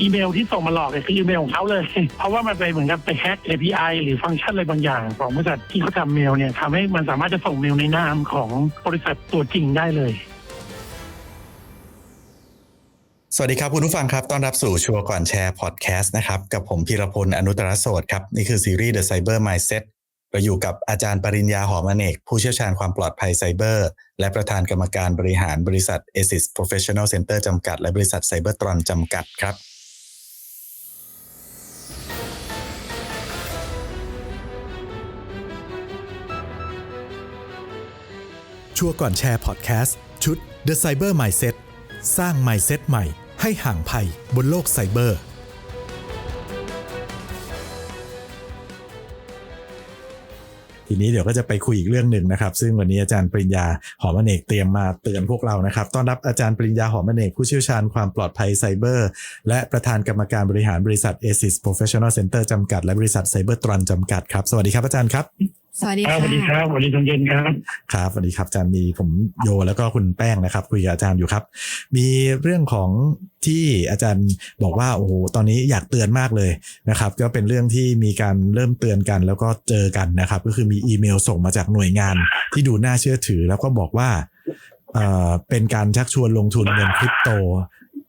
อีเมลที่ส่งมาหลอกเนี่ยคืออีเมลของเขาเลย เพราะว่ามันไปเหมือนกับไปแฮก API หรือฟังก์ชันอะไรบางอย่าง ของบริษัทที่เขาทำเมลเนี่ยทำให้มันสามารถจะส่งเมลในนามของบริษัทตัวจริงได้เลยสวัสดีครับคุณผู้ฟังครับต้อนรับสู่ชัวร์ก่อนแชร์พอดแคสต์นะครับ กับผมพีรพลอนุตรโสดครับ นี่คือซีรีส์ The Cyber Mindset เราอยู่กับอาจารย์ปริญญาหอมอเนก ผู้เชี่ยวชาญความปลอดภัยไซเบอร์ และประธานกรรมการบริหารบริษัท ASIS Professional Center จำกัด และบริษัท Cybertron จำกัดครับ ชัวก่อนแชร์พอดแคสต์ชุด The Cyber Mindset สร้าง Mindset ใหม่ให้ห่างภัยบนโลกไซเบอร์ ทีนี้เดี๋ยวก็จะไปคุยอีกเรื่องหนึ่งนะครับ ซึ่งวันนี้อาจารย์ปริญญาหอมอเนกเตรียมมาเตือนพวกเรานะครับ ต้อนรับอาจารย์ปริญญาหอมอเนกผู้เชี่ยวชาญความปลอดภัยไซเบอร์ และประธานกรรมการบริหารบริษัท ASIS Professional Center จำกัด และบริษัท Cybertron จำกัดครับ สวัสดีครับอาจารย์ครับสวัสดีครับค่ะสวัสดีครับสวัสดีตอนเย็นครับครับสวัสดีครับอาจารย์มีผมโยแล้วก็คุณแป้งนะครับ คุยกับอาจารย์อยู่ครับ มีเรื่องของที่อาจารย์บอกว่าโอ้โหตอนนี้อยากเตือนมากเลยนะครับ ก็เป็นเรื่องที่มีการเริ่มเตือนกัน แล้วก็เจอกันนะครับ ก็คือมีอีเมลส่งมาจากหน่วยงาน ที่ดูน่าเชื่อถือ แล้วก็บอกว่าเอ่อเป็นการชักชวนลงทุนเงินคริปโต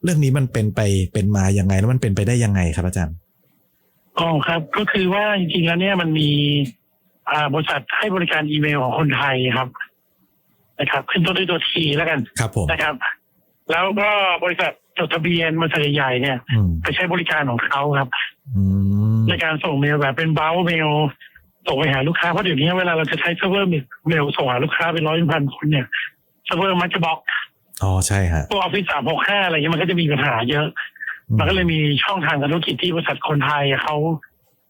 เรื่องนี้มันเป็นไปเป็นมายังไงแล้วมันเป็นไปได้ยังไงครับอาจารย์อ๋อครับ ก็คือว่าจริงๆแล้วเนี่ยมันมี อ่าบริษัทให้บริการอีเมลของคนไทยครับ นะครับ ขึ้นต้นด้วยตัวทีแล้วกันครับผม นะครับ แล้วก็บริษัทจดทะเบียนบริษัทใหญ่ๆเนี่ย อืมไปใช้บริการของเขาครับ อืมในการส่งเมลแบบเป็นเบลเมลส่งไปหาลูกค้าเพราะเดี๋ยวนี้เวลาเราจะใช้เซิร์ฟเวอร์เมลส่งหาลูกค้าเป็นร้อยเป็นพันคนเนี่ยเซิร์ฟเวอร์มันจะบล็อกอ๋อใช่ฮะพวกออฟฟิศสามหกห้าอะไรเงี้ยมันก็จะมีปัญหาเยอะ มันก็เลยมีช่องทางการธุรกิจที่บริษัทคนไทยเขา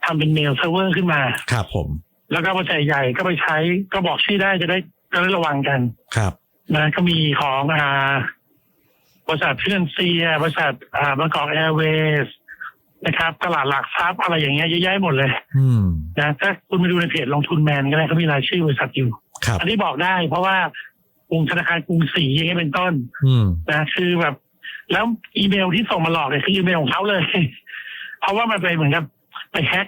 ทำเป็นเมลเซิร์ฟเวอร์ขึ้นมา ครับผม แล้วก็บริษัทใหญ่ก็ไปใช้ก็บอกชื่อได้จะได้จะได้ระวังกันครับ นะก็มีของอ่าบริษัทฟินเซียบริษัทอ่าบางกอกแอร์เวย์สนะครับ ตลาดหลักทรัพย์อะไรอย่างเงี้ยเยอะแยะหมดเลย อืมนะถ้าคุณไปดูในเพจลงทุนแมนก็ได้เขามีรายชื่อบริษัทอยู่ ครับ อันนี้บอกได้เพราะว่ากรุงธนาคารกรุงศรีอย่างเงี้ยเป็นต้นอืมนะคือแบบ แล้วอีเมลที่ส่งมาหลอกเนี่ยคืออีเมลของเขาเลย เพราะว่ามันไปเหมือนกับไปแฮก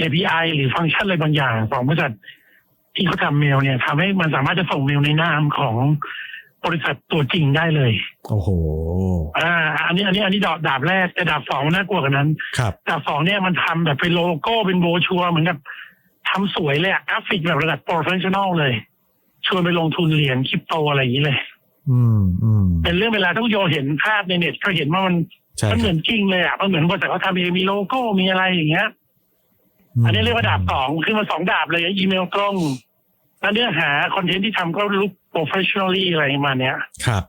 API หรือฟังก์ชันอะไรบางอย่างของบริษัทที่เขาทำเมลเนี่ยทำให้มันสามารถจะส่งเมลในนามของบริษัทตัวจริงได้เลย โอ้โห อ่า อันนี้อันนี้อันนี้ดาบดาบแรกแต่ดาบสองมันน่ากลัวกว่านั้น ครับ ดาบสองเนี่ยมันทำแบบเป็นโลโก้เป็นโบรชัวร์เหมือนกับทำสวยเลยอะกราฟิกแบบระดับโปรเฟชชั่นอลเลย ชวนไปลงทุนเหรียญคริปโตอะไรอย่างนี้เลย อืมอืมเป็นเรื่องเวลาต้องโยเห็นภาพในเน็ตก็เห็นว่ามันใช่มันคเหมืรัอบนจริงเลยอะมันเหมือนบริษัทเขาทำเองมีโลโก้มีอะไรอย่างเงี้ยม อันนี้เรียกว่าดาบสองคือมันสองดาบเลยอีเมลตรงแล้วเนื้อหาคอนเทนต์ที่ทำก็ลุกโปรเฟชชั่นอลี่อะไรประมาณเนี้ยครับ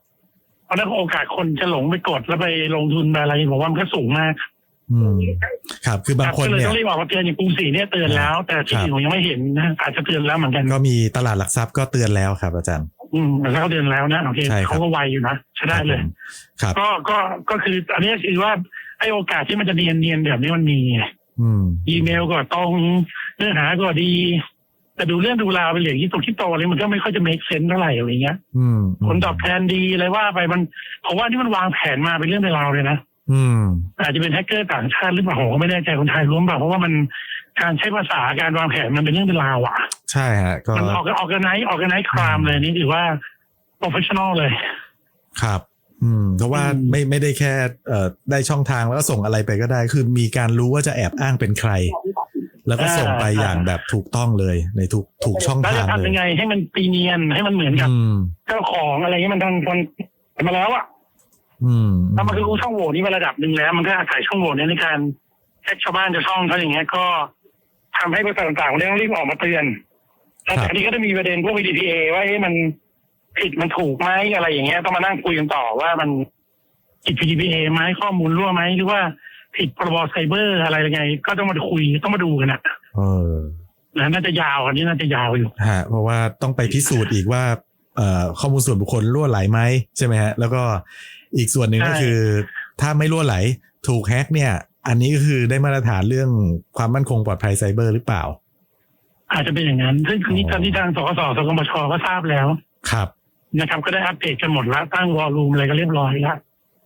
เพราะฉะนั้นโอกาสคนจะหลงไปกดแล้วไปลงทุนไปอะไรผมว่ามันก็สูงมากอืมครับคือบางคนก็เลยเนี่ยต้องรีบออกมาเตือนอย่างกรุงศรีเนี่ยเตือนแล้ว แต่ที่ครับอื่นผมยังไม่เห็นนะอาจจะเตือนแล้วเหมือนกันก็มีตลาดหลักทรัพย์ก็เตือนแล้วครับอาจารย์ อืมแต่เขาเตือนแล้วนะโอเคใช่ครับเขาก็ไวอยู่นะใช้ได้เลย ครับ ก็ก็ก็คือ อันนี้คือว่าไอ้โอกาสที่มันจะเนียนเนียนๆแบบนี้มันมีไง อืมอีเมลก็ตรงเนื้อหาก็ดี แต่ดูเรื่องดูราวเป็นเหรียญที่ตกที่โตอะไรมันก็ไม่ค่อยจะ make sense เท่าไหร่อะไรเงี้ยอืมผลตอบแทนดีอะไรว่าไปมันผมว่านี่มันวางแผนมาเป็นเรื่องเป็นราวเลยนะอืมอาจจะเป็นแฮกเกอร์ต่างชาติหรือเปล่าผมก็ไม่แน่ใจคนไทยรู้เปล่าเพราะว่ามันการใช้ภาษาการวางแผนมันเป็นเรื่องเป็นราวอะ ใช่ฮะก็มันออกออกกันไนออกกันไนครามเลยนี่ถือว่า professional เลย ครับ อืมเพราะว่าอืมไม่ไม่ได้แค่เอ่อได้ช่องทางแล้วก็ส่งอะไรไปก็ได้ คือมีการรู้ว่าจะแอบอ้างเป็นใคร แล้วก็ส่งไปอย่างแบบถูกต้องเลยในทุกถูกช่องแล้วทาจะงเลทำยยังไง ให้มันตีเนียนให้มันเหมือนกับอืมเจ้าของอะไรเงี้ยมันทำมันมาแล้วอะอืมถ้ามันก็รู้ช่องโหว่นี้มาระดับหนึ่งแล้ว มันก็อาศัยช่องโหว่นี้ในการแฮกชาวบ้านจะช่องเขาอย่างเงี้ยก็ทำให้บริษัทต่างๆเนี่ยต้องรีบออกมาเตือนแล้วครับแต่อันนี้ก็จะมีประเด็นพวก VDPA ว่าเอ๊ะมัน ผิดมันถูกไหมอะไรอย่างเงี้ยต้องมานั่งคุยกันต่อว่ามันผิด VDPA ไหมข้อมูลรั่วไหมหรือว่าผิดพรบไซเบอร์อะไรยังไง ก็ต้องมาคุยต้องมาดูกันนะเออนะน่าจะยาวอันนี้น่าจะยาวอยู่ฮะเพราะว่าต้องไปพิสูจน์อีกว่าเอ่อข้อมูลส่วนบุคคลรั่วไหลไหมใช่ไหมฮะ แล้วก็อีกส่วนหนึ่งก็ใช่คือ ถ้าไม่รั่วไหล ถูกแฮ็กเนี่ย อันนี้ก็คือได้มาตรฐานเรื่องความมั่นคงปลอดภัยไซเบอร์หรือเปล่า อาจจะเป็นอย่างนั้น ซึ่งทีนี้อ๋อตอนที่ทางสกสสกมชก็ทราบแล้ว ครับ นะครับ ก็ได้อัปเดตกันหมดแล้ว ตั้งวอลลุ่มอะไรก็เรียบร้อยแล้ว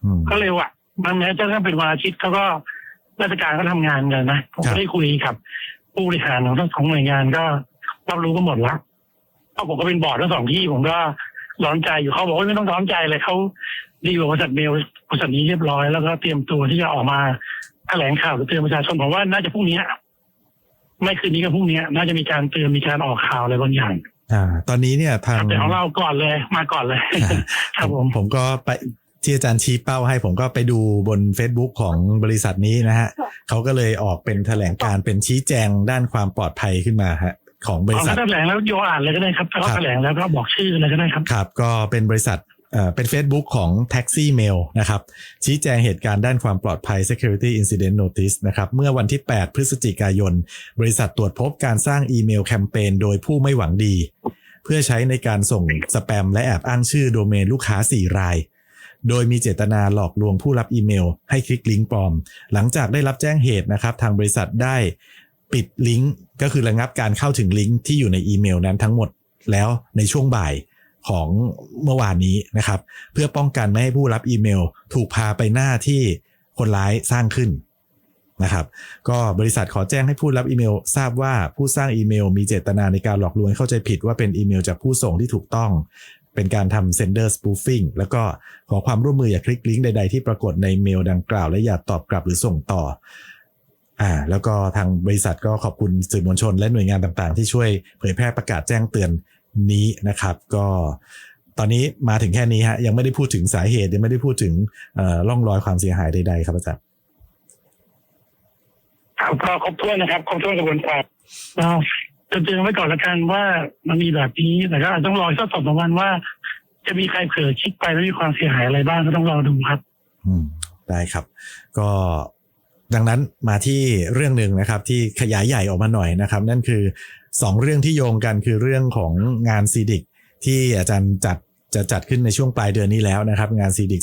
อืมก็เร็วอะบางแม้จะเป็นวันอาทิตย์เขาก็ราชการก็ทำงานกันนะผมครัก็บได้คุยกับ ผู้บริหารของทั้งสองหน่วยงานก็รับรู้กันหมดแล้วเพราะผมก็เป็นบอร์ดทั้งสองที่ผมก็ร้อนใจอยู่เขาบอกว่าไม่ต้องร้อนใจเลยเขาดีกว่าบริษัทเมลบริษัทนี้เรียบร้อยแล้วก็เตรียมตัวที่จะออกมาแถลงข่าวหรือเตือนประชาชนผมว่าน่าจะพรุ่งนี้ไม่คืนนี้ก็พรุ่งนี้น่าจะมีการเตือนมีการออกข่าวอะไรบางอย่าง อ่า ตอนนี้เนี่ยทางแต่ของเราก่อนเลยมาก่อนเลย ครับผมผมก็ไปที่อาจารย์ชี้เป้าให้ผมก็ไปดูบน Facebook ของบริษัทนี้นะฮะเขาก็เลยออกเป็นแถลงการเป็นชี้แจงด้านความปลอดภัยขึ้นมาฮะของบริเอาษัทถ้าแถลงแล้วโยอ่านเลยก็ได้ครับถ้าเขาครับแถลงแล้วก็บอกชื่อเลยก็ได้ครับครับ ก็เป็นบริษัท เป็น Facebook ของ Taxi Mail นะครับ ชี้แจงเหตุการณ์ด้านความปลอดภัย Security Incident Notice นะครับ เมื่อวันที่ 8 พฤศจิกายน บริษัทตรวจพบการสร้างอีเมลแคมเปญโดยผู้ไม่หวังดี เพื่อใช้ในการส่งสแปมและแอบอ้างชื่อโดเมนลูกค้า 4 ราย โดยมีเจตนาหลอกลวงผู้รับอีเมล ให้คลิกลิงก์ปลอม หลังจากได้รับแจ้งเหตุนะครับ ทางบริษัทได้ปิดลิงก์ก็คือระงับการเข้าถึงลิงก์ที่อยู่ในอีเมลนั้นทั้งหมดแล้วในช่วงบ่าย ของเมื่อวานนี้นะครับ เพื่อป้องกันไม่ให้ผู้รับอีเมล ถูกพาไปหน้าที่คนร้ายสร้างขึ้นนะครับ ก็บริษัทขอแจ้งให้ผู้รับอีเมล ทราบว่าผู้สร้างอีเมล มีเจตนาในการหลอกลวงเข้าใจผิดว่าเป็นอีเมลจากผู้ส่งที่ถูกต้อง เป็นการทำ sender spoofing แล้วก็ขอความร่วมมืออย่าคลิกลิงก์ใดๆที่ปรากฏในเมลดังกล่าว และอย่าตอบกลับหรือส่งต่ออ่าแล้วก็ทางบริษัทก็ขอบคุณสื่อมวลชนและหน่วยงานต่างๆ ที่ช่วยเผยแพร่ประกาศแจ้งเตือน นี้นะครับ ก็ตอนนี้มาถึงแค่นี้ฮะยังไม่ได้พูดถึงสาเหตุยังไม่ได้พูดถึงเอ่อร่องรอยความเสียหายใดๆครับอาจารย์ครับก็ครบถ้วนนะครับครบถ้วนกระบวนการก็จะเตือนไว้ก่อนละกันว่ามันมีแบบนี้แต่ก็อาจต้องรออีกสักสองสามวันว่า จะมีใครเผลอคลิกไปแล้วมีความเสียหายอะไรบ้างก็ต้องรอดูครับ อืมได้ครับ ก็ ดังนั้นมาที่เรื่องหนึ่งนะครับที่ขยายใหญ่ออกมาหน่อยนะครับ นั่นคือสองเรื่องที่โยงกันคือเรื่องของงานซีดิกที่อาจารย์จัดจะจัดขึ้นในช่วงปลายเดือนนี้แล้วนะครับ งานซีดิก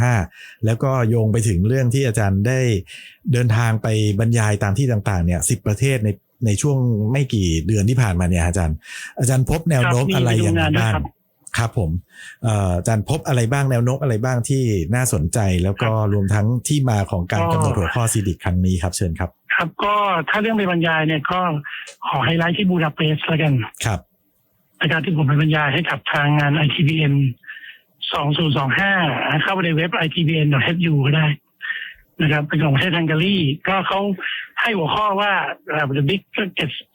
2025 แล้วก็โยงไปถึงเรื่องที่อาจารย์ได้เดินทางไปบรรยายตามที่ต่างๆเนี่ยสิประเทศในในช่วงไม่กี่เดือนที่ผ่านมาเนี่ยอาจารย์ อาจารย์พบแนวโน้มอะไรอย่างไรมีไปดูงานด้วยบ้าง ครับครับผมเอ่ออาจารย์พบอะไรบ้างแนวโน้มอะไรบ้างที่น่าสนใจ แล้วก็รวมทั้งที่มาของการกำหนดหัวข้อซีดิกครั้งนี้ครับเชิญครับ ครับก็ถ้าเรื่องไปบรรยายเนี่ยก็ขอไฮไลท์ที่บูดาเปสต์แล้วกันครับในการที่ผมไปบรรยายให้กับทางงาน ITBN 2025 เข้าไปในเว็บ itbn.hu ก็ได้นะครับเป็นของประเทศฮังการีก็เขาให้หัวข้อว่าเอ่อ the big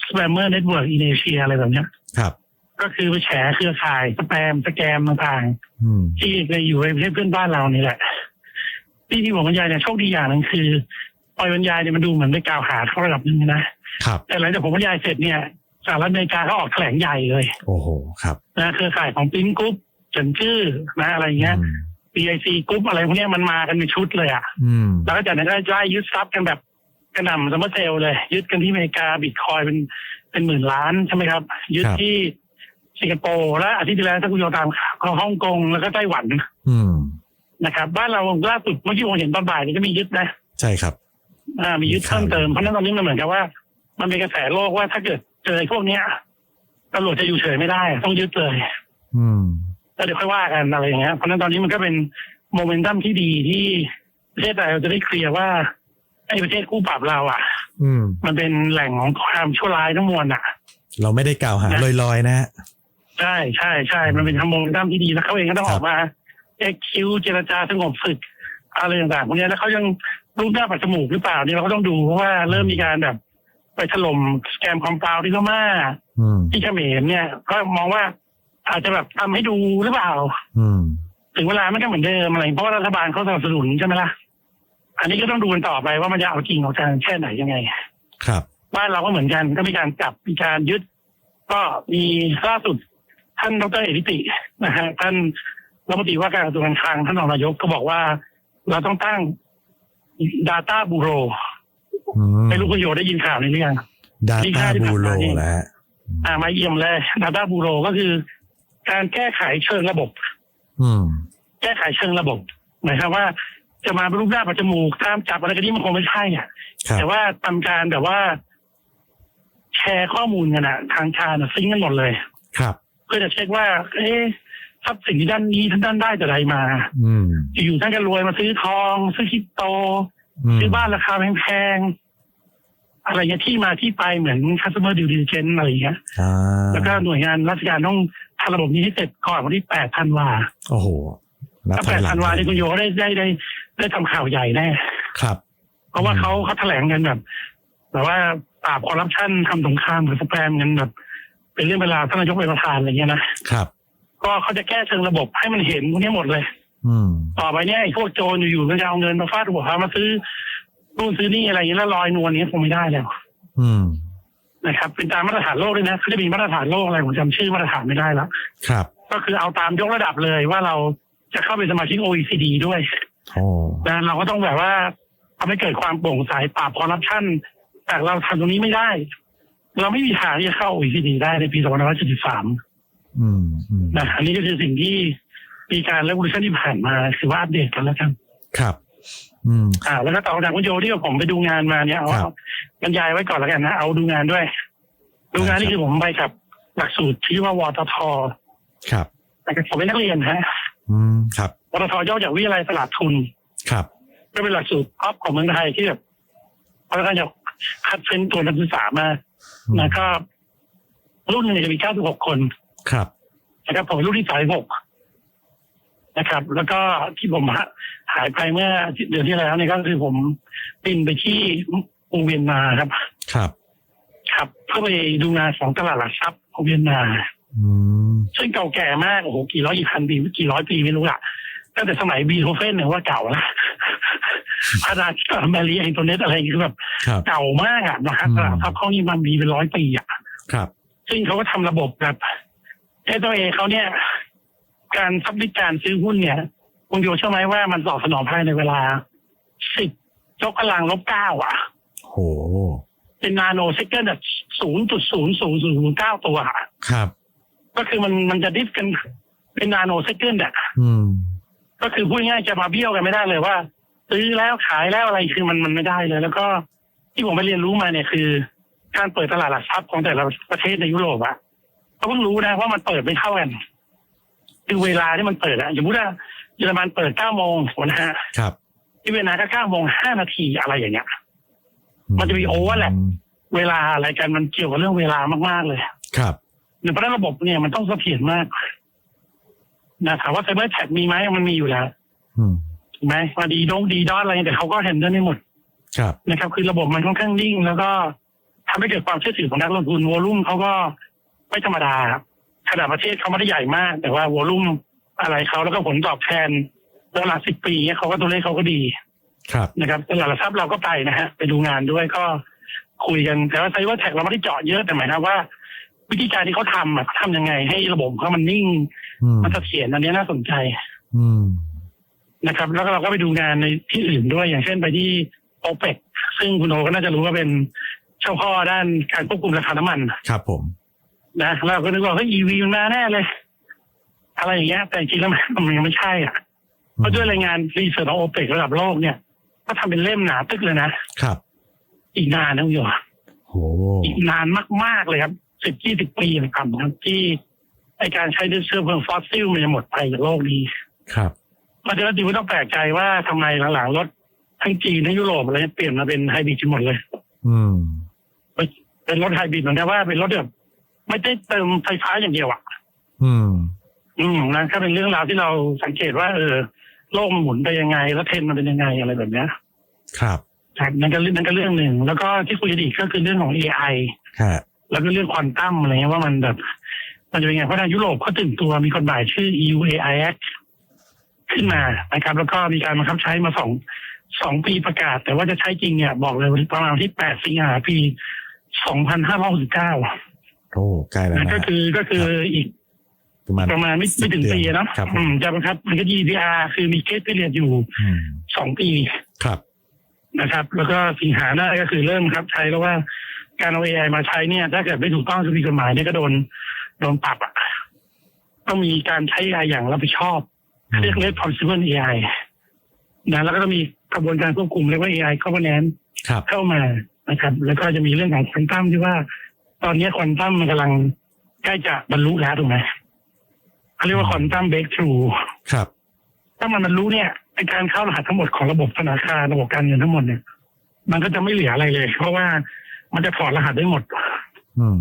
spammer network in Asia อะไรแบบเนี้ยครับ ก็คือไปแฉเครือข่ายสแปมสแกมต่างอืม ๆที่ในอยู่ในประเทศเพื่อนบ้านเรานี่แหละ ที่ที่ผมบรรยายเนี่ยโชคดีอย่างหนึงคือปล่อยบรรยายเนี่ยมันดูเหมือนไปกล่าวหาเขาระดับหนึงนะ ครับ แต่หลังจากผมบรรยายเสร็จเนี่ยสหรัฐอเมริกาเขาออกแถลงใหญ่เลยโอ้โห ครับนะเครือข่ายของปิ้นกรุ๊ปเฉินชื่อนะอะไรเงี้ย อืม PIC กรุ๊ปอะไรพวกเนี้ยมันมากันเป็นชุดเลยอะอืม แล้วก็จากนั้นก็ไล่ยึดทรัพย์กันแบบกระหน่ำซัมเมอร์เซลเลย ยึดกันที่อเมริกาบิตคอยเป็นเป็นหมื่นล้านใช่ไหมครับ ยึดครับ ที่ สิงคโปร์และอาทิตย์ที่แล้วถ้าคุณโยตามข่าวก็ฮ่องกงแล้วก็ไต้หวันอืมนะครับ บ้านเราล่าสุดเมื่อกี้ผมเห็นตอนบ่ายนี่ก็มียึดนะ ใช่ครับ อ่ามียึดเพิ่มเติมเพราะฉะนั้นตอนนี้มันเหมือนกับว่า มันเป็นกระแสโลกว่าถ้าเกิดเจอพวกเนี้ยตำรวจจะอยู่เฉยไม่ได้ ต้องยึดเลยอืมแล้วเดี๋ยวค่อยว่ากันอะไรอย่างเงี้ยเพราะฉะนั้นตอนนี้มันก็เป็นโมเมนตัมที่ดีที่ประเทศไทยเราจะได้เคลียร์ว่าไอ้ประเทศคู่ปรับเราอะ อืม มันเป็นแหล่งของความชั่วร้ายทั้งมวลอะ เราไม่ได้กล่าวหาลอยๆนะฮะ ใช่ใช่ใช่ มันเป็นทางโมเมนตัมที่ดีแล้วเขาเองก็ต้องคอรัอบกมาเอ็กคิวเจรจาสงบศึกอะไรต่างๆพวกเนี้ยแล้วเขายังรูปหน้าปัดจมูกหรือเปล่านี่เราก็ต้องดูเพราะว่าเริ่มมีการแบบ ไปถล่มสแกมคอมเปลที่พม่าอืมที่เขมรเนี่ย ก็มองว่าอาจจะแบบทำให้ดูหรือเปล่า อืมถึงเวลามันก็เหมือนเดิมอะไรเพราะว่ารัฐบาลเขาสนับสนุนใช่ไหมล่ะ อันนี้ก็ต้องดูกันต่อไปว่ามันจะเอาจริงเอาจังแค่ไหนยังไง ครับบ้านเราก็เหมือนกันก็มีการจับมีการยึด ก็มีล่าสุด ท่านดรเอริตินะฮะท่านรัฐมนตรีว่าการกระทรวงการคลังท่านรองนายกก็บอกว่าเราต้องตั้ง Data Bureau อืมไม่รู้คุณโยได้ยินข่าวนี้หรือยังดาที่ต้าห้าที่บูผ่านโรมานี่แล้วฮะอ่ามาเยี่ยมเลย Data Bureau ก็คือ การแก้ไขเชิงระบบ อืม แก้ไขเชิงระบบหมายความว่าจะมาเป็นรูปหน้าปัจจมูกตามจับอะไรกันนี่มันคงไม่ใช่อะครับแต่ว่าทำการแบบว่า แชร์ข้อมูลกันอะทางการอะซิงก์กันหมดเลย ครับเพื่อจะเช็คว่า เอ๊ะสรัพย์สินที่ด้านนี้ท่านด้านได้แต่ใดมา อืม อยู่ๆท่านก็รวยมาซื้อทอง ซื้อคริปโตมซื้อบ้านราคาแพงๆอะไรเงี้ยที่มาที่ไปเหมือน customer due diligence อะไรเงี้ย อ่าแล้วก็หน่วยงานราชการต้องทำระบบนี้ให้เสร็จก่อนวันที่แปดธันวาโอ้โหนับถ้าถแปอยดหลังธันวาเนี่ยคุณโยได้ได้ได้ได้ทำข่าวใหญ่แน่ ครับ เพราะว่าอืมเขาเขาแถลงกันแบบแบบว่าปราบคอร์รัปชันทำสงครามกับสแปมกันแบบ เป็นเรื่องเวลาวท่านนายกเป็นประธานอะไรเงี้ยนะครับ ก็เขาจะแก้เชิงระบบให้มันเห็นพวกนี้หมดเลย อืมต่อไปเนี่ยไอ้พวกโจรอยู่ๆมันจะเอาเงินมาฟาดหัวมาซื้อนู่นซื้อนี่อะไรอย่างเงี้ยแล้วลอยนวลนี้คงไม่ได้แล้วอืมนะครับ เป็นตามมาตรฐานโลกด้วยนะเขาจะมีมาตรฐานโลกอะไรผมจำชื่อมาตรฐานไม่ได้แล้วครับก็คือเอาตามยกระดับเลยว่าเราจะเข้าเป็นสมาชิก OECD ด้วยโอ้นะเราก็ต้องแบบว่าทำให้เกิดความโปร่งใสปราบคอร์รัปชันแต่เราทำตรงนี้ไม่ได้ เราไม่มีทางที่จะเข้า OECD ได้ในปี2573อืมอืมนะอันนี้ก็คือสิ่งที่มีการเล v ว l u ชันที่ผ่านมาคือว่าอัปเดตกันแล้วกัน ครับ อืมอ่า แล้วก็ต่อจากคุณโยที่ผมไปดูงานมาเนี่ยเอาครับบรรยายไว้ก่อนแล้วกันนะเอาดูงานด้วย ดูงานนี่คือผมไปกับหลักสูตรที่ว่าวททครับนะครับผมเป็นนักเรียนฮะ อืมครับวททย่อจากวิทยาลัยตลาดทุน ครับ ก็เป็นหลักสูตรท็อปของเมืองไทยที่แบบเขาก็จะคัดเฟ้นตัวนักศึกษามา อืมแล้วก็รุ่นหนึงจะมี96คนครับ นะครับ ผมเป็นรุ่นที่36นะครับ แล้วก็ที่ผมหายไปเมื่อเดือนที่แล้วเนี่ยก็คือผมบินไปที่กรุงเวียนนาครับ ครับ ครับเพื่อไปดูงานของตลาดหลักทรัพย์ของเวียนนาอืมซึ่งเก่าแก่มากโอ้โหกี่ร้อยกี่พันปีกี่ร้อยปีไม่รู้ละ ตั้งแต่สมัยบีโธเฟนเนี่ยว่าเก่าแล้วพระราชาแมรี่อินโทเน็ตอะไรอย่างเงี้ยคือแบบครับเก่ามากอะนะฮะอืมตลาดทรัพย์เขานี่มันมีเป็นร้อยปีอะครับ ซึ่งเขาก็ทำระบบแบบเอตัวเอเขาเนี่ย การซับมิการซื้อหุ้นเนี่ยคุณโยเชื่อไหมว่ามันตอบสนองภายในเวลาสิบยกกำลังลบเก้าอะโหเป็นนาโนเซกันแบบศูนย์จุดศูนย์ศูนย์ศูนย์เก้าตัวอะครับ ก็คือมันมันจะดิฟกันเป็นนาโนเซกันอะอืม ก็คือพูดง่ายๆจะมาเบี้ยวกันไม่ได้เลยว่าซื้อแล้วขายแล้วอะไรคือมันมันไม่ได้เลย แล้วก็ที่ผมไปเรียนรู้มาเนี่ยคือ การเปิดตลาดหลักทรัพย์ของแต่ละประเทศในยุโรปอะเขาเพิ่งรู้นะว่ามันเปิดไม่เท่ากันคือเวลาที่มันเปิดอะอย่างพูดว่าเยอรมันเปิดเก้าโมงนะฮะครับ ที่เวียดนามก็เก้าโมงห้านาทีอะไรอย่างเงี้ยมันจะมีโอเวอร์แลปเวลาอะไรกันมันเกี่ยวกับเรื่องเวลามากๆเลย ครับเพราะฉะนั้นระบบเนี่ยมันต้องเสถียรมาก นะถามว่าไซเบอร์แท็กมีไหมมันมีอยู่แล้วอืมถูกไหมว่าดีดงดีดอทอะไรแต่เขาก็เห็นได้ไม่หมดครับนะครับ คือระบบมันค่อนข้างนิ่ง แล้วก็ทำให้เกิดความเชื่อถือของนักลงทุนวอลุ่มเขาก็ไม่ธรรมดาครับขนาดประเทศเขาไม่ได้ใหญ่มาก แต่ว่าวอลุ่มอะไรเขาแล้วก็ผลตอบแทนเวลาสิบปีเนี่ยเขาก็ตัวเลขเขาก็ดี ครับนะครับตลาดหลักทรัพย์เราก็ไปนะฮะไปดูงานด้วยก็คุยกันแต่ว่าไซเบอร์แท็กเราไม่ได้เจาะเยอะแต่หมายความว่า วิธีการที่เขาทำอะเขาทำยังไงให้ระบบเขามันนิ่ง อืมมันเสถียรอันนี้น่าสนใจอืมนะครับ แล้วก็เราก็ไปดูงานในที่อื่นด้วยอย่างเช่นไปที่โอเปกซึ่งคุณโอก็น่าจะรู้ว่าเป็นเจ้าพ่อด้านการควบคุมราคาน้ำมัน ครับผมนะแล้วเราก็นึกว่าเฮ้ยอีวีมันมาแน่เลย อะไรอย่างเงี้ย แต่จริงๆแล้วมันยังไม่ใช่อะเพราะด้วยรายงานรีเสิร์ชของโอเปกระดับโลกเนี่ยก็ทำเป็นเล่มหนาตึกเลยนะครับ อีกนานนะคุณโยโหอีกนานมากๆเลยครับสิบยี่สิบปีนะครับครับที่ ไอการใช้เชื้อเพลิงฟอสซิลมันจะหมดไปจากโลกนี้ครับมันจะดีไม่ต้องแปลกใจว่าทำไมหลังๆรถทั้งจีนทั้งยุโรปอะไรเปลี่ยนมาเป็นไฮบริดกันหมดเลย อืมเป็นรถไฮบริดเหมือนกันว่าเป็นรถแบบไม่ได้เติมไฟฟ้าอย่างเดียวอะ อืม อืมนะก็เป็นเรื่องราวที่เราสังเกตว่า เออ โลกมันหมุนไปยังไง แล้วเทรนด์มันเป็นยังไงอะไรแบบเนี้ย ครับครับนั่นก็เรื่องนั่นก็เรื่องหนึ่ง แล้วก็ที่คุยกันอีกก็คือเรื่องของ AI ฮะแล้วก็เรื่องควอนตัมอะไรเงี้ยว่ามันแบบ มันจะเป็นไงเพราะทางยุโรปเขาตื่นตัวมีกฎหมายชื่อ EU AI Act ขึ้นมานะครับ แล้วก็มีการบังคับใช้มาสองสองปีประกาศ แต่ว่าจะใช้จริงเนี่ยบอกเลยวันที่ประมาณวันที่แปดสิงหาปีสองพันห้าร้อยหกเก้าโอ้ใกล้แล้วนะก็คือก็คืออีกประมาณประมาณไม่ไม่ถึงปีอะเนาะครับผมอืมจะบังคับมันก็ GDPR คือมีเคสพิเรียดอยู่อืมสองปีครับนะครับ แล้วก็สิงหาหน้าก็คือเริ่มครับใช้แล้วว่าการเอา AI มาใช้เนี่ย ถ้าเกิดไม่ถูกต้องจะมีกฎหมายเนี่ยก็โดน โดนปรับอะต้องมีการใช้ AI อย่างรับผิดชอบอืมเรียก responsible AI นะแล้วก็ต้องมีกระบวนการควบคุมเรียกว่า AI governance ครับเข้ามานะครับ แล้วก็จะมีเรื่องของควอนตัมที่ว่า ตอนนี้ควอนตัมมันกำลังใกล้จะบรรลุแล้วถูกไหมเขาเรียกว่าควอนตัมเบรกทรูครับ ถ้ามันมันรู้เนี่ยไอการเข้ารหัสทั้งหมดของระบบธนาคารระบบการเงินทั้งหมดเนี่ย มันก็จะไม่เหลืออะไรเลย เพราะว่ามันจะถอดรหัสได้หมด อืม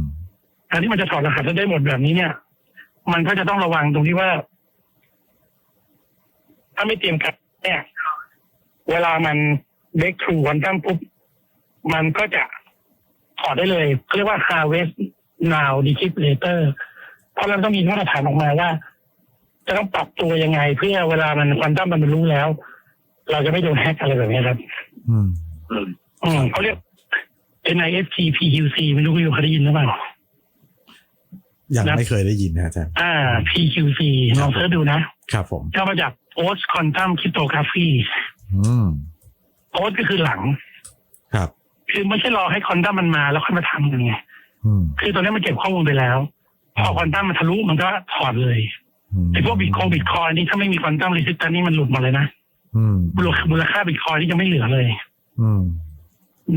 การที่มันจะถอดรหัสได้หมดแบบนี้เนี่ย มันก็จะต้องระวังตรงที่ว่า ถ้าไม่เตรียมการเนี่ย เวลามันเบรกทรูควอนตัมปุ๊บ มันก็จะถอดได้เลยเขาเรียกว่า harvest now decrypt later เพราะเราต้องมีมาตรฐานออกมาว่า จะต้องปรับตัวยังไง เพื่อเวลามันควอนตัมมันรู้แล้ว เราจะไม่โดนแฮกอะไรแบบนี้ครับ อืมอืมเขาเรียก NIST PQC ไม่รู้คุณอยู่เคยได้ยินหรือเปล่า ยังครับไม่เคยได้ยินนะอาจารย์อ่า PQC ลองเสิร์ชดูนะ ครับผมก็มาจาก Post Quantum Cryptography อืม Post ก็คือหลัง ครับ คือไม่ใช่รอให้ควอนตัมมันมาแล้วค่อยมาทำกันไงอืมคือตอนนี้มันเก็บข้อมูลไปแล้ว พอควอนตัมมันทะลุมันก็ถอดเลยมไอ้พวกบิตคงบิตคอยนี่ถ้าไม่มีควอนตัมรีสิสแตนนี่มันหลุดหมดเลยนะอืมมูลค่ามูลค่าบิตคอยนี่จะไม่เหลือเลยอืม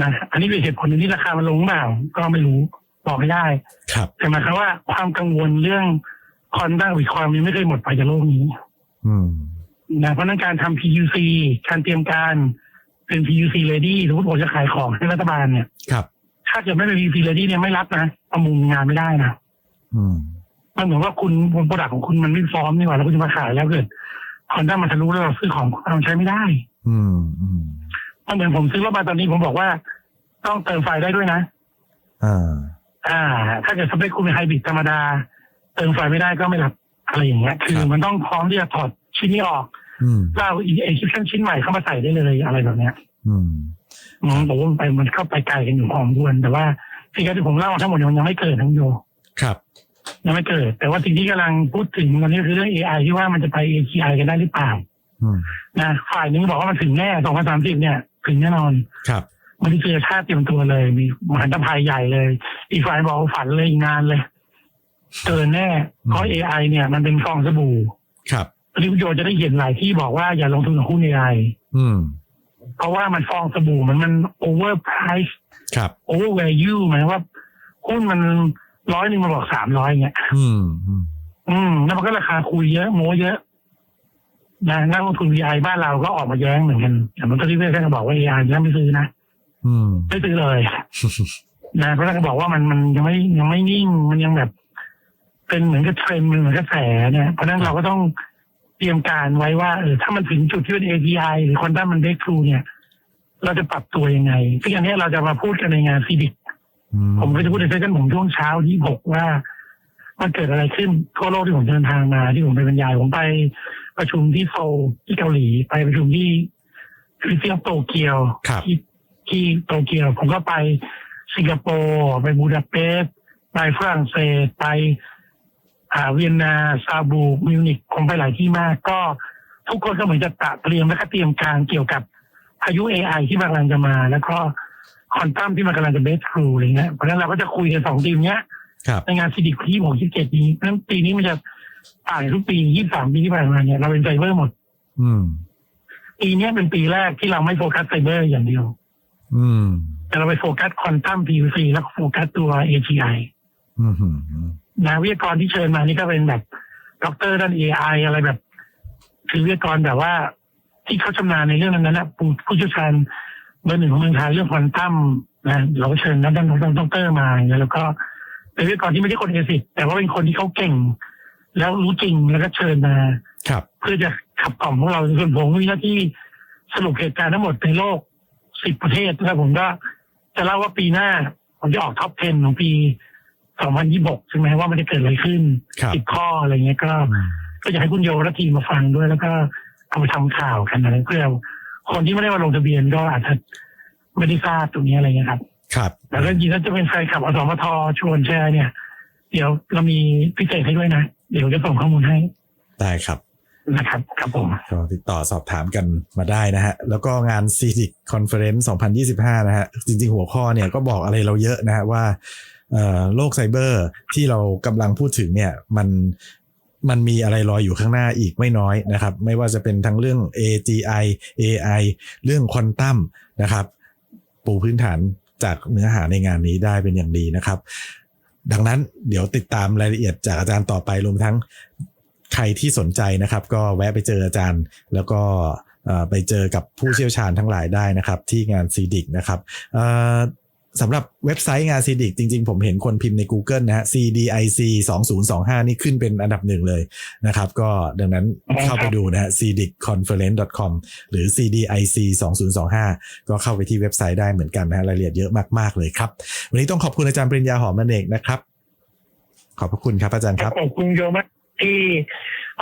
นะอันนี้เป็นเหตุผลหนึงที่ราคามันลงหรือเปล่าก็ไม่รู้ บอกไม่ได้ครับแต่หมายความว่าความกังวลเรื่องคอนดังบิตคอยมันไม่เคยหมดไปจากโลกนี้ อืมนะเพราะฉะนั้นการทำ PUC การเตรียมการเป็น PUC ready สมมติผมจะขายของให้รัฐบาลเนี่ย ครับ ถ้าเกิดไม่เป็น PUC ready เนี่ยไม่รับนะประมูลงานไม่ได้นะอืมมันเหมือนว่าคุณโปรดักของคุณมันไม่ฟอร์มนี่หว่าแล้วคุณจะมาขายแล้วเกิดคอนดังมันทะลุแล้วเราซื้อของเราใช้ไม่ได้ อืมอืมมันเหมือนผมซื้อรถมาตอนนี้ผมบอกว่า ต้องเติมไฟได้ด้วยนะอ่า อ่า ถ้าเกิดสเปคคุณเป็นไฮบริดธรรมดา เติมไฟไม่ได้ก็ไม่รับอะไรอย่างเงี้ย คือครับมันต้องพร้อมที่จะถอดชิ้นนี้ออกอืมแล้วเอาอีกเอ็กซ์ชิ้นใหม่เข้ามาใส่ได้เลยอะไรแบบเนี้ย อืมอืมผมว่ามันไปมันเข้าไปไกลกันอยู่พอสมควรแต่ว่าสิ่งที่ผมเล่าทั้งหมดเนี่ยมันยังไม่เกิดทั้งโยครับ ยังไม่เกิด แต่ว่าสิ่งที่กำลังพูดถึงตอนนี้คือเรื่อง AI ที่ว่ามันจะไป AGI กันได้หรือเปล่าอืมนะฝ่ายหนึงบอกว่ามันถึงแน่2030เนี่ย ถึงแน่นอนครับ มันที่เจอชาติเตรียมตัวเลย มีมหันตภัยใหญ่เลย อีกฝ่ายบอกว่าฝันเลยอีกนานเลยเกินแน่เพราะ AI เนี่ย มันเป็นฟองสบู่ ครับริวโยจะได้เห็นหลายที่บอกว่าอย่าลงทุนกับหุ้น AI อืมเพราะว่ามันฟองสบู่มันมัน over price ครับ over value หมายว่าหุ้นมันร้อยหนึ่งมาบอกสามร้อยเงี้ยอืม อืมอืมแล้วมันก็ราคาคุยเยอะโม้เยอะนะนักลงทุน VI บ้านเราก็ออกมาแย้งเหมือนกันแต่มันก็ที่เพื่อนก็บอกว่า AI ยังไม่ซื้อนะอืม ไม่ซื้อเลยนะเพราะท่านก็บอกว่ามันมันยังไม่ยังไม่นิ่ง มันยังแบบ เป็นเหมือนกับเทรนด์มันเหมือนกระแสเนี่ยเพราะฉะนั้นเราก็ต้องเตรียมการไว้ว่าเออถ้ามันถึงจุดที่เป็น API หรือคอนดัมมันเบรกทรูเนี่ย เราจะปรับตัวยังไงซึ่งอันเนี้ยเราจะมาพูดกันในงานซีดิกอืมผมก็จะพูดในเซสชันผมช่วงเช้าที่หกว่า มันเกิดอะไรขึ้นทั่วโลกที่ผมเดินทางมาที่ผมไปบรรยายผมไปประชุมที่โซลที่เกาหลี ไปประชุมที่ฟิลิปปินส์โตเกียวครับที่ ที่โตเกียวผมก็ไปสิงคโปร์ไปบูดาเปสต์ไปฝรั่งเศสไปอ่าเวียนนาซาบูมิวนิกผมไปหลายที่มากก็ทุกคนก็เหมือนจะตระเตรียมและก็เตรียมการเกี่ยวกับพายุ AI ที่มันกำลังจะมา แล้วก็คอนตัมที่มันกำลังจะเบสทรูอะไรเงี้ยเพราะฉะนั้นเราก็จะคุยกันสองทีมเนี้ยครับในงานซีดิคที่หกที่เจ็ดนี้เพราะฉะนั้นปีนี้มันจะต่างจากทุกปียี่สามปีที่ผ่านมาเนี่ยเราเป็นไซเบอร์หมด อืมปีเนี้ยเป็นปีแรกที่เราไม่โฟกัสไซเบอร์อย่างเดียวอืม แต่เราไปโฟกัสควอนตัม PUC แล้วก็โฟกัสตัว AGI อืมอืมนะวิทยากรที่เชิญมานี่ก็เป็นแบบด็อกเตอร์ด้าน AI อะไรแบบ คือวิทยากรแบบว่าที่เขาชำนาญในเรื่องนั้นนะผู้ผู้เชี่ยวชาญเบอร์หนึ่งของเมืองไทยเรื่องควอนตัมนะเราก็เชิญนักด้านของด็อกเตอร์มาแล้วก็เป็นวิทยากรที่ไม่ใช่คนเอสิแต่ว่าเป็นคนที่เขาเก่ง แล้วรู้จริงแล้วก็เชิญมาครับ เพื่อจะขับกล่อมพวกเราส่วนผมมีหน้าที่สรุปเหตุการณ์ทั้งหมดในโลก สิบประเทศแล้วผมก็จะเล่าว่าปีหน้า ผมจะออกท็อป 10 ของปี 2026 ใช่ไหมว่ามันจะเกิดอะไรขึ้นครับสิบข้ออะไรเงี้ยก็อืมก็อยากให้คุณโยและทีมมาฟังด้วย แล้วก็เอาไปทำข่าวกันอะไรเพื่อคนที่ไม่ได้มาลงทะเบียนก็อาจจะไม่ได้ทราบตรงนี้อะไรเงี้ยครับ ครับแล้วก็จริงๆถ้าจะเป็นแฟนคลับอสมทชวนแชร์เนี่ย เดี๋ยวเรามีพิเศษให้ด้วยนะ เดี๋ยวจะส่งข้อมูลให้ ได้ครับ นะครับครับผมก็ติดต่อสอบถามกันมาได้นะฮะ แล้วก็งาน CITIC Conference 2025 นะฮะ จริงๆ หัวข้อเนี่ยก็บอกอะไรเราเยอะนะฮะว่าโลกไซเบอร์ที่เรากำลังพูดถึงเนี่ยมันมันมีอะไรรออยู่ข้างหน้าอีกไม่น้อยนะครับ ไม่ว่าจะเป็นทั้งเรื่อง AGI AI เรื่องควอนตัมนะครับ ปูพื้นฐานจากเนื้อหาในงานนี้ได้เป็นอย่างดีนะครับ ดังนั้นเดี๋ยวติดตามรายละเอียดจากอาจารย์ต่อไปรวมทั้ง รรที่สนใจนะครับ ก็แวะไปเจออาจารย์ แล้วก็ไปเจอกับผู้เชี่ยวชาญทั้งหลายได้นะครับ ที่งานซีดิกนะครับสำหรับเว็บไซต์งานซีดิกจริงๆ ผมเห็นคนพิมพ์ใน Google นะฮะ CDIC 2025 นี่ขึ้นเป็นอันดับหนึ่งเลยนะครับ ก็ดังนั้นเข้าไปดูนะฮะ cdicconference.com หรือ CDIC 2025 ก็เข้าไปที่เว็บไซต์ได้เหมือนกันนะฮะรายละเอียดเยอะมากๆเลยครับ วันนี้ต้องขอบคุณอาจารย์ปริญญาหอมนันเอกนะครับ ขอบพระคุณครับอาจารย์ครับขอบคุณโยอะมาก ที่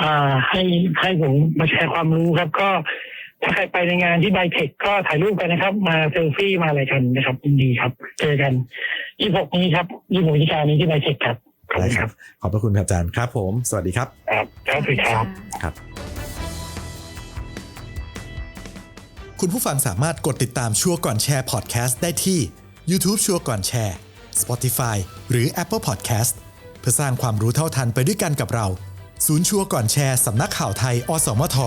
อ่าให้ให้ผมมาแชร์ความรู้ครับ ก็ถ้าใครไปในงานที่ไบเทคก็ถ่ายรูปกันนะครับ มาเซลฟี่มาอะไรกันนะครับยินดีครับ เจอกัน26นี้ครับ26วิชานี้ที่ไบเทคครับขอบได้คุณคครัรับบขอบพระคุณครับอาจารย์ครับผม สวัสดีครับ ครับครับสวัสดีครับครับ คุณผู้ฟังสามารถกดติดตามชัวร์ก่อนแชร์พอดแคสต์ได้ที่ YouTube ชัวร์ก่อนแชร์ Spotify หรือ Apple Podcast เพื่อสร้างความรู้เท่าทันไปด้วยกันกับเรา ศูนย์ชัวร์ก่อนแชร์สำนักข่าวไทย อสมท